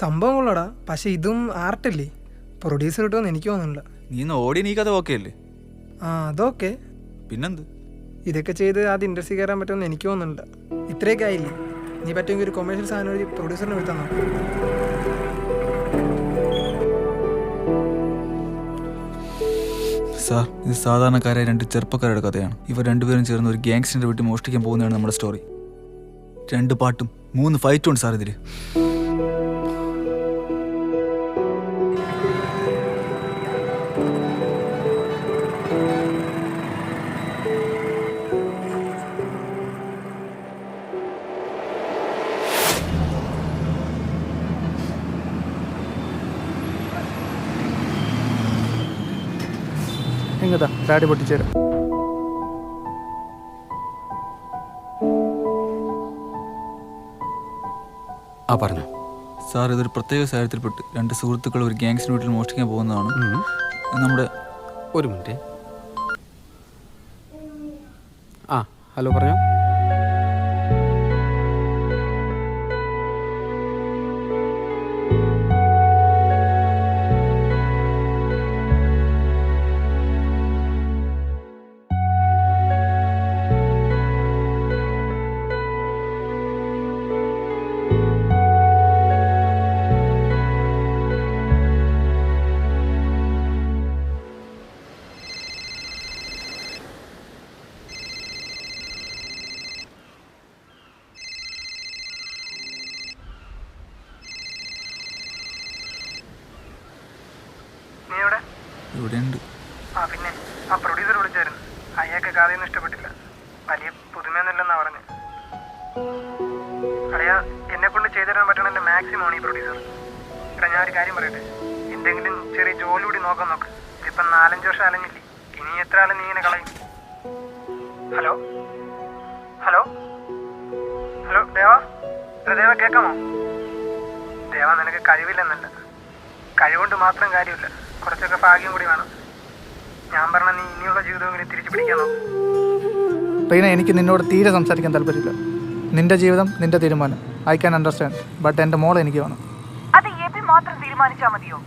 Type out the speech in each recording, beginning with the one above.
സംഭവം കൊള്ളടാ പക്ഷെ ഇതും ആർട്ടല്ലേ? പ്രൊഡ്യൂസർ കിട്ടുമെന്ന് എനിക്ക് തോന്നുന്നില്ല നീ ഓടി നീ കഥ ഓക്കെ അല്ലേ ആ അതൊക്കെ. പിന്നെന്ത്? ഇതൊക്കെ ചെയ്ത് അത് ഇൻഡസ്ട്രി കയറാൻ പറ്റുമെന്ന് എനിക്ക് തോന്നുന്നില്ല ഇത്രയൊക്കെ ആയില്ലേ? നീ പറ്റുമെങ്കിൽ ഒരു കൊമേഴ്ഷ്യൽ സാധനം ഒരു പ്രൊഡ്യൂസറിന് വിട്ടാൽ സാർ ഇത് സാധാരണക്കാരായ രണ്ട് ചെറുപ്പക്കാരുടെ കഥയാണ്. ഇവർ രണ്ടുപേരും ചേർന്ന് ഒരു ഗ്യാങ്സ്റ്ററിന്റെ വീട്ടിൽ മോഷ്ടിക്കാൻ പോകുന്നതാണ് നമ്മുടെ സ്റ്റോറി രണ്ട് പാട്ടും മൂന്ന് ഫൈറ്റും ഉണ്ട് സാർ ഇതിൽ ഡാഡി പൊട്ടിച്ചേരാം ആ പറഞ്ഞു. സാർ ഇതൊരു പ്രത്യേക സാഹചര്യത്തിൽപ്പെട്ട് രണ്ട് സുഹൃത്തുക്കൾ ഒരു ഗ്യാങ്സിന് വീട്ടിൽ മോഷ്ടിക്കാൻ പോകുന്നതാണ്. നമ്മുടെ ഒരു മിനിറ്റ്. ആ ഹലോ പറഞ്ഞോ. ഇവിടെയുണ്ട്. ആ പിന്നെ ആ പ്രൊഡ്യൂസർ വിളിച്ചായിരുന്നു. അയാൾക്ക് കഥയൊന്നും ഇഷ്ടപ്പെട്ടില്ല. വലിയ പുതുമയൊന്നുമില്ലെന്നാ പറഞ്ഞു. അറിയാ എന്നെ കൊണ്ട് ചെയ്തു പറ്റണ മാക്സിമം ഈ പ്രൊഡ്യൂസർ. എടാ ഞാൻ ഒരു കാര്യം പറയട്ടെ? എന്തെങ്കിലും ചെറിയ ജോലി കൂടി നോക്കാൻ നോക്ക്. ഇതിപ്പം നാലഞ്ച് വർഷം അലഞ്ഞില്ലേ? ഇനി എത്ര ആളും നീ ഇങ്ങനെ കളയും? Hello? Hello? Hello Deva? Deva കേൾക്കാമോ ദേവ നിനക്ക് കഴിവില്ലെന്നല്ല. കഴിവുകൊണ്ട് മാത്രം കാര്യമില്ല. കുറച്ചൊക്കെ ഭാഗ്യം കൂടി വേണം. ഞാൻ പറഞ്ഞ നീ ഇനിയുള്ള ജീവിതമെങ്കിലും തിരിച്ചു പിടിക്കാൻ നോക്കും റീന എനിക്ക് നിന്നോട് തീരെ സംസാരിക്കാൻ താല്പര്യമില്ല. നിന്റെ ജീവിതം നിന്റെ തീരുമാനം. ഐ ക്യാൻ അണ്ടർസ്റ്റാൻഡ് ബട്ട് എന്റെ മോൾ എനിക്ക് വേണം. അത് എബി മാത്രം തീരുമാനിച്ചാൽ മതിയോ?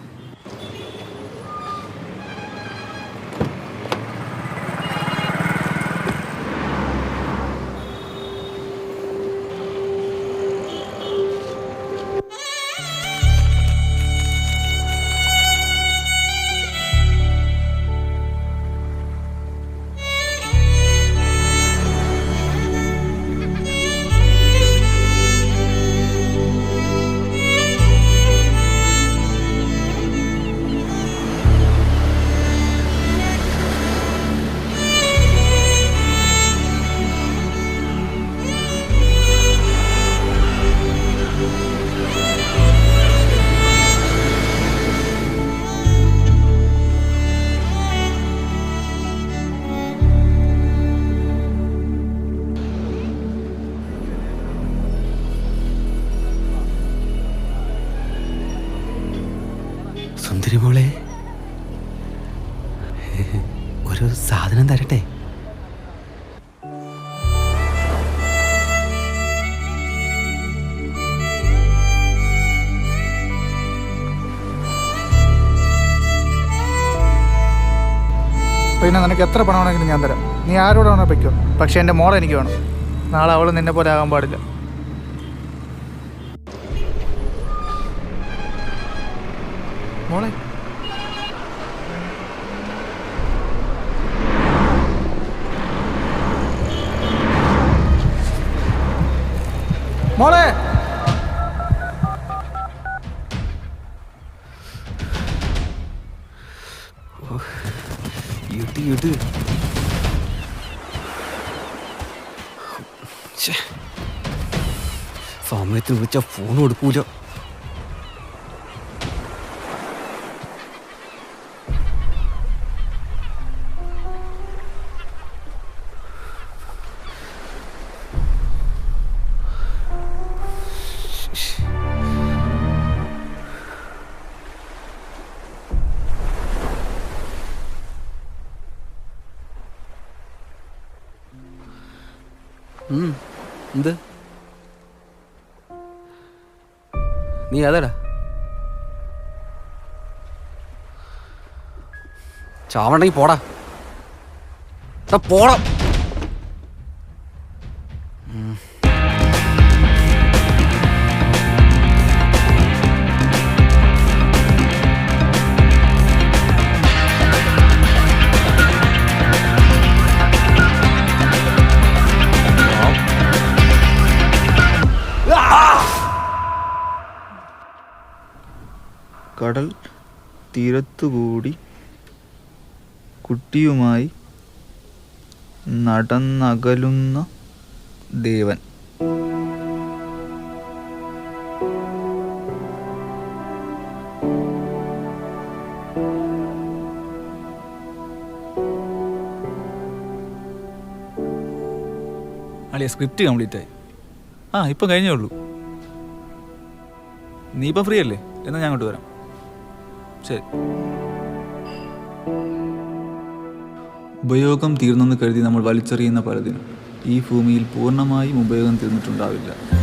സുന്ദരി മോളെ. ഒരു സാധനം തരട്ടെ? പിന്നെ നിനക്ക് എത്ര പണം വേണമെങ്കിലും ഞാൻ തരാം. നീ ആരോടാണോ പറ്റുമോ പക്ഷേ എന്റെ മോളെ എനിക്ക് വേണം. നാളെ അവൾ നിന്നെ പോലെ ആകാൻ പാടില്ല. മോളെ. മോളെ. ഇട് ഇട്. സമയത്തിന് വിളിച്ച ഫോൺ കൊടുക്കൂല എന്ത്? നീ അതടാ ചാവണ്ടെങ്കിൽ പോടാ. പോടാ. കടൽ തീരത്തുകൂടി കുട്ടിയുമായി നടന്നകലുന്ന ദേവൻ. സ്ക്രിപ്റ്റ് കംപ്ലീറ്റ് ആയി. ആ ഇപ്പം കഴിഞ്ഞേ ഉള്ളൂ. നീ ഇപ്പം ഫ്രീ അല്ലേ എന്നാൽ ഞാൻ അങ്ങോട്ട് വരാം. ശരി. ഉപയോഗം തീർന്നെന്ന് കരുതി നമ്മൾ വലിച്ചെറിയുന്ന പലതിനും ഈ ഭൂമിയിൽ പൂർണമായും ഉപയോഗം തീർന്നിട്ടുണ്ടാവില്ല.